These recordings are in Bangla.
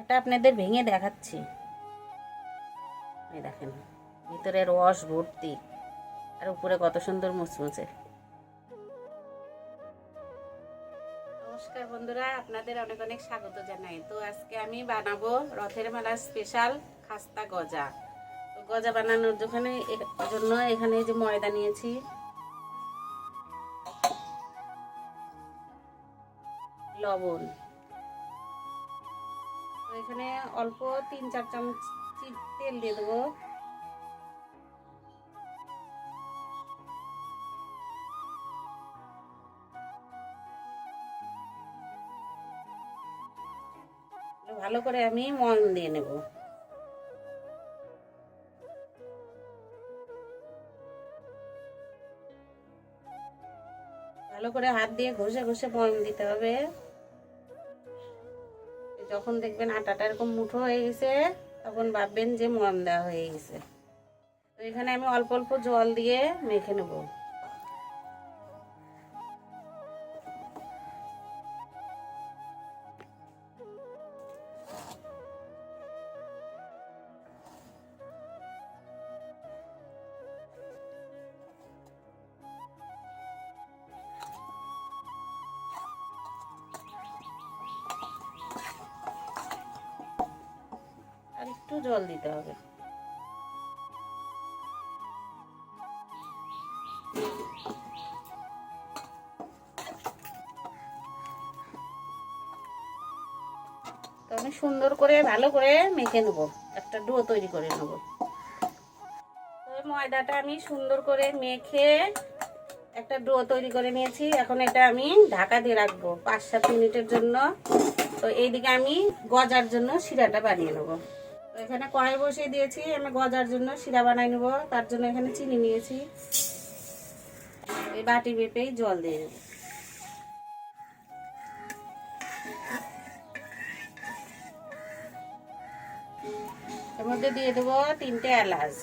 একটা আপনাদের ভেঙে দেখাচ্ছি। দেখেন, ভিতরে রস ভর্তি, আর উপরে কত সুন্দর মুচমুচে নমস্কার বন্ধুরা, আপনাদের অনেক অনেক স্বাগত জানাই। তো আজকে আমি বানাবো রথের মেলা স্পেশাল খাস্তা গজা। তো গজা বানানোর জন্য জন্য এখানে যে ময়দা নিয়েছি। লবণ। এখানে অল্প তিন চার চামচ তেল দিয়ে দেবো। ভালো করে আমি মন দিয়ে নেব। ভালো করে হাত দিয়ে ঘষে ঘষে ময়ম দিতে হবে। যখন দেখবেন আটাটা এরকম মুঠো হয়ে গেছে, তখন ভাববেন যে মন দেওয়া হয়ে গেছে। তো এখানে আমি অল্প অল্প জল দিয়ে মেখে নেব। জল দিতে হবে। তো আমি সুন্দর করে, ভালো করে মেখে নেব। একটা ডো তৈরি করে নেব। ময়দাটা আমি সুন্দর করে মেখে একটা ডো তৈরি করে নিয়েছি। এখন এটা আমি ঢাকা দিয়ে রাখব পাঁচ সাত মিনিটের জন্য। তো এইদিকে আমি গজার জন্য শিরাটা বানিয়ে নেব। এখানে কড়াই বসিয়ে দিয়েছি, আমি গজার জন্য শিরা বানাই নেব, তার জন্য এখানে চিনি নিয়েছি। এই বাটি বেপেই জল দিয়ে দেবো এর মধ্যে দিয়ে দেবো তিনটে এলাচ।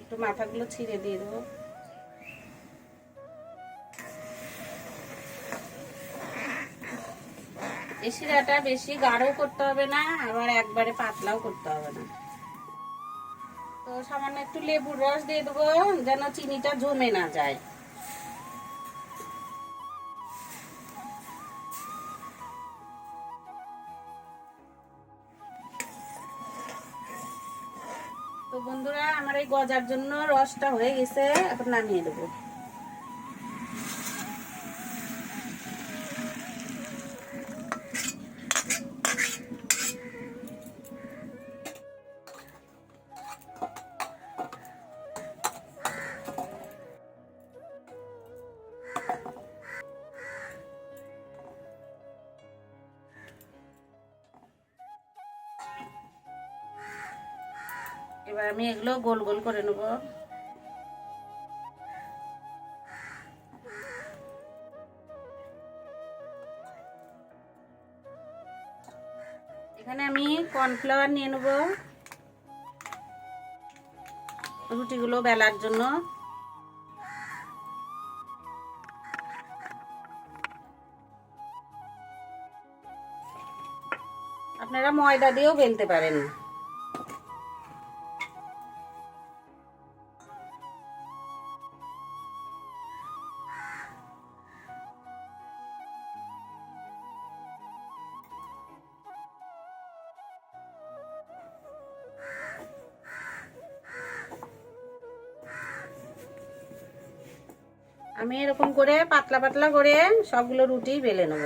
একটু মাথাগুলো ছিঁড়ে দিয়ে দেবো। এই শিরাটা বেশি গাঢ়ও করতে হবে না, আবার একবারে পাতলাও করতে হবে না। তো সামান্য একটু লেবুর রস দিয়ে দেবো, যেন চিনিটা জমে না যায়। তো বন্ধুরা, আমার এই গজার জন্য রসটা হয়ে গেছে, এখন নামিয়ে দেবো। এবার আমি এগুলো গোল গোল করে নেব। এখানে আমি কর্নফ্লাওয়ার নিয়ে নেব। রুটিগুলো বেলার জন্য। আপনারা ময়দা দিয়েও বেলতে পারেন। আমি এরকম করে পাতলা পাতলা করে সবগুলো রুটি বেলে নেব।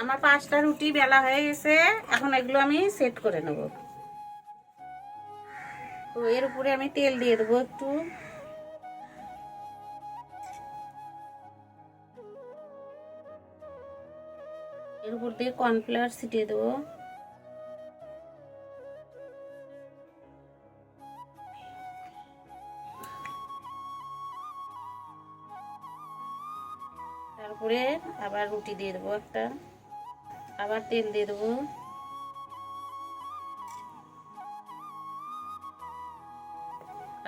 আমার পাঁচটা রুটি বেলা হয়ে গেছে, এখন এগুলো আমি সেট করে নেব। তো এর উপরে আমি তেল দিয়ে দেবো একটু। এর উপর দিয়ে কর্নফ্লাওয়ার ছিটিয়ে দেবো। তারপরে আবার রুটি দিয়ে দেবো একটা। আবার তেল দিয়ে দেবো।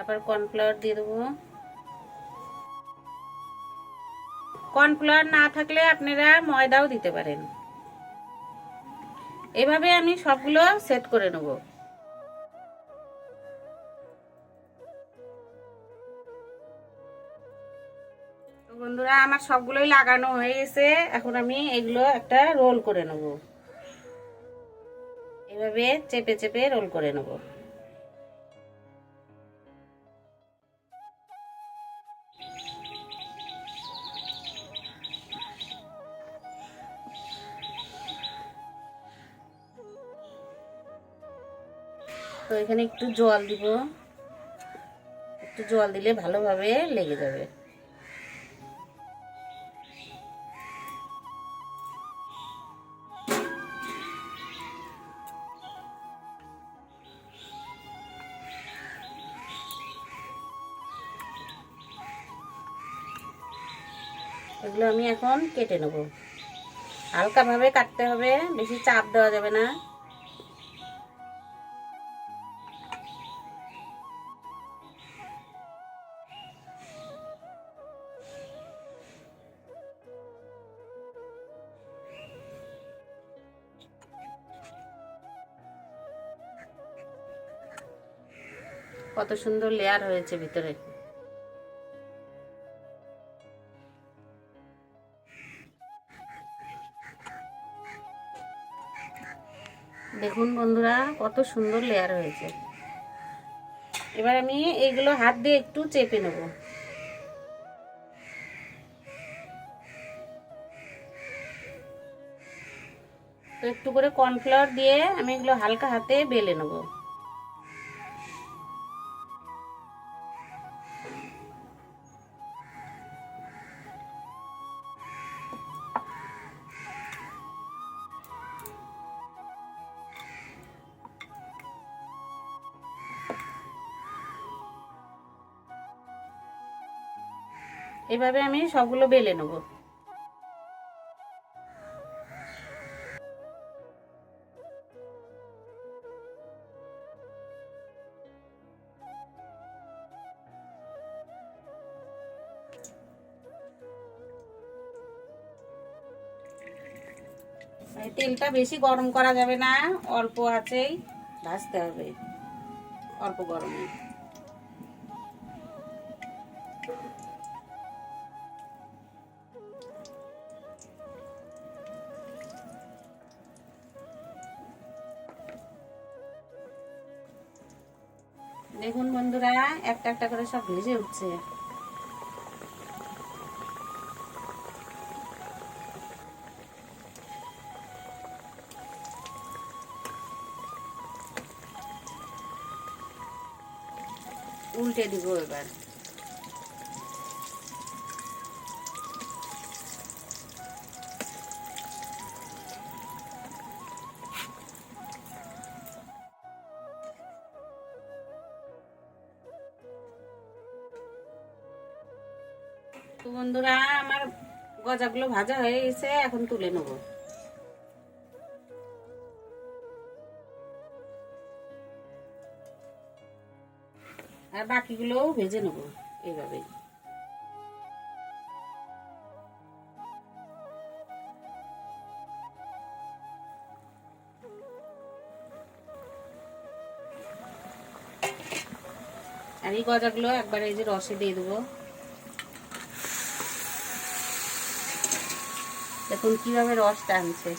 আবার কর্নফ্লাওয়ার দিয়ে দেবো। কর্নফ্লাওয়ার না থাকলে আপনারা ময়দাও দিতে পারেন। এভাবে আমি সবগুলো সেট করে নেব। বন্ধুরা, আমার সবগুলোই লাগানো হয়ে গেছে। এখন আমি এগুলো একটা রোল করে নেব। এভাবে চেপে চেপে রোল করে নেব। তো এখানে একটু জল দিব। একটু জল দিলে ভালোভাবে লেগে যাবে। এগুলো আমি এখন কেটে নেব। হালকাভাবে কাটতে হবে, বেশি চাপ দেওয়া যাবে না। কত সুন্দর লেয়ার হয়েছে ভিতরে। দেখুন বন্ধুরা, কত সুন্দর লেয়ার হয়েছে। এবার আমি এগুলো হাত দিয়ে একটু চেপে নেব। তো একটু করে কর্নফ্লাওয়ার দিয়ে আমি এগুলো হালকা হাতে বেলে নেব। এভাবে আমি সবগুলো বেলে নেব। তেলটা বেশি গরম করা যাবে না, অল্প আছেই ভাজতে হবে, অল্প গরমে। দেখুন বন্ধুরা একটা একটা করে সব ভেজে উঠছে। উল্টে দিব এবার। গজাগুলো ভাজা হয়ে গেছে, এখন তুলে নেব। আর বাকিগুলোও ভেজে নেব এইভাবে আর এই গজাগুলো একবার এই যে রসে দিয়ে দেবো। দেখুন কীভাবে রস টানছে।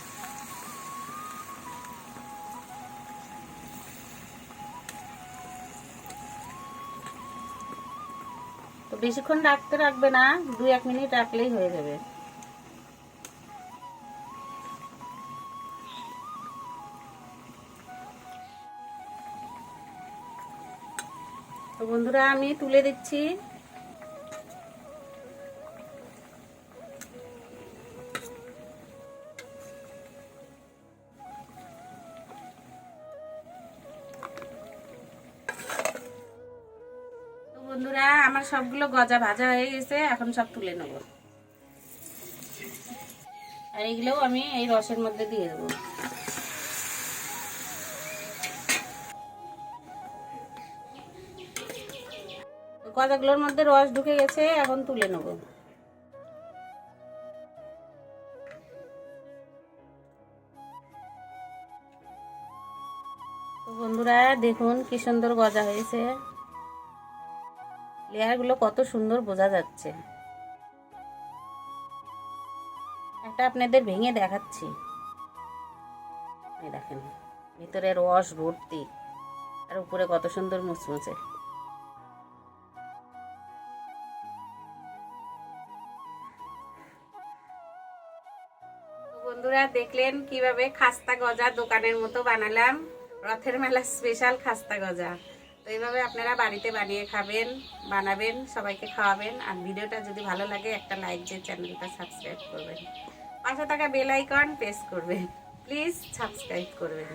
তো বেশিক্ষণ রাখতে রাখবে না, দু এক মিনিট রাখলেই হয়ে যাবে। তো বন্ধুরা আমি তুলে দিচ্ছি। বন্ধুরা, আমার সবগুলো গজা ভাজা হয়ে গেছে, এখন সব তুলে নেব। আর এগুলোও আমি এই রসের মধ্যে দিয়ে দেবো। গজাগুলোর মধ্যে রস ঢুকে গেছে, এখন তুলে নেব। বন্ধুরা, দেখুন কি সুন্দর গজা হয়েছে। লেয়ারগুলো কত সুন্দর বোঝা যাচ্ছে। একটা আপনাদের ভেঙে দেখাচ্ছি। দেখেন ভিতরে রস ভর্তি, আর উপরে কত সুন্দর মুচমুচে। বন্ধুরা, দেখলেন কীভাবে খাস্তা গজা দোকানের মতো বানালাম। রথের মেলা স্পেশাল খাস্তা গজা। তো এইভাবে আপনারা বাড়িতে বানিয়ে খাবেন, বানাবেন, সবাইকে খাওয়াবেন। আর ভিডিওটা যদি ভালো লাগে, একটা লাইক দিয়ে চ্যানেলটা সাবস্ক্রাইব করবেন। পাশে থাকা বেল আইকন প্রেস করবেন। প্লিজ সাবস্ক্রাইব করবেন।